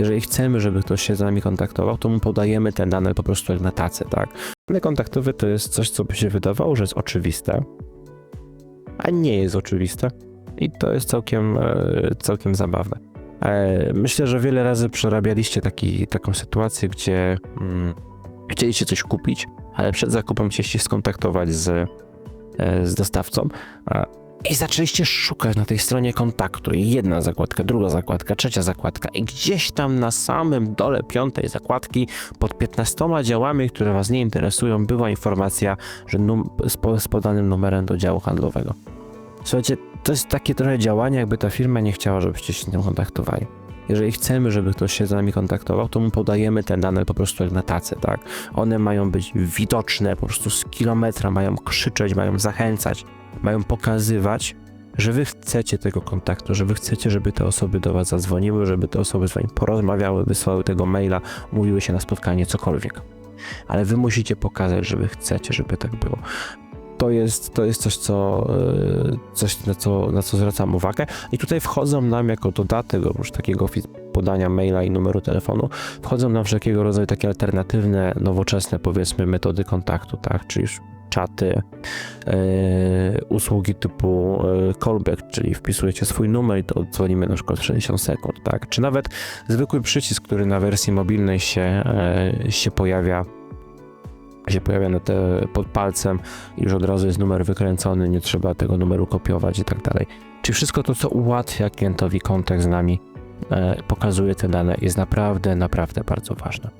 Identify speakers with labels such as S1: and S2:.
S1: Jeżeli chcemy, żeby ktoś się z nami kontaktował, to mu podajemy te dane po prostu jak na tacy, tak? Dane kontaktowe to jest coś, co by się wydawało, że jest oczywiste, a nie jest oczywiste. I to jest całkiem, e, całkiem zabawne. E, Myślę, że wiele razy przerabialiście taki, taką sytuację, gdzie mm, chcieliście coś kupić, ale przed zakupem chcieliście skontaktować z, e, z dostawcą. I zaczęliście szukać na tej stronie kontaktu. Jedna zakładka, druga zakładka, trzecia zakładka. I gdzieś tam na samym dole piątej zakładki, pod 15 działami, które Was nie interesują, była informacja, że z, z podanym numerem do działu handlowego. Słuchajcie, to jest takie trochę działanie, jakby ta firma nie chciała, żebyście się z nią kontaktowali. Jeżeli chcemy, żeby ktoś się z nami kontaktował, to mu podajemy te dane po prostu jak na tacy, tak? One mają być widoczne, po prostu z kilometra, mają krzyczeć, mają zachęcać, mają pokazywać, że wy chcecie tego kontaktu, że wy chcecie, żeby te osoby do was zadzwoniły, żeby te osoby z wami porozmawiały, wysłały tego maila, mówiły się na spotkanie, cokolwiek. Ale wy musicie pokazać, że wy chcecie, żeby tak było to jest, to jest coś, co, e, coś na, co, na co zwracam uwagę. I tutaj wchodzą nam jako dodatek, oprócz takiego podania maila i numeru telefonu, wchodzą nam wszelkiego rodzaju takie alternatywne, nowoczesne, powiedzmy, metody kontaktu, tak? Czyli już czaty, e, usługi typu e, callback, czyli wpisujecie swój numer i to dzwonimy na przykład w 60 sekund, tak? Czy nawet zwykły przycisk, który na wersji mobilnej się, e, się pojawia się pojawia na te, pod palcem i już od razu jest numer wykręcony, nie trzeba tego numeru kopiować i tak dalej. Czy wszystko to, co ułatwia klientowi kontakt z nami, pokazuje te dane, jest naprawdę, naprawdę bardzo ważne.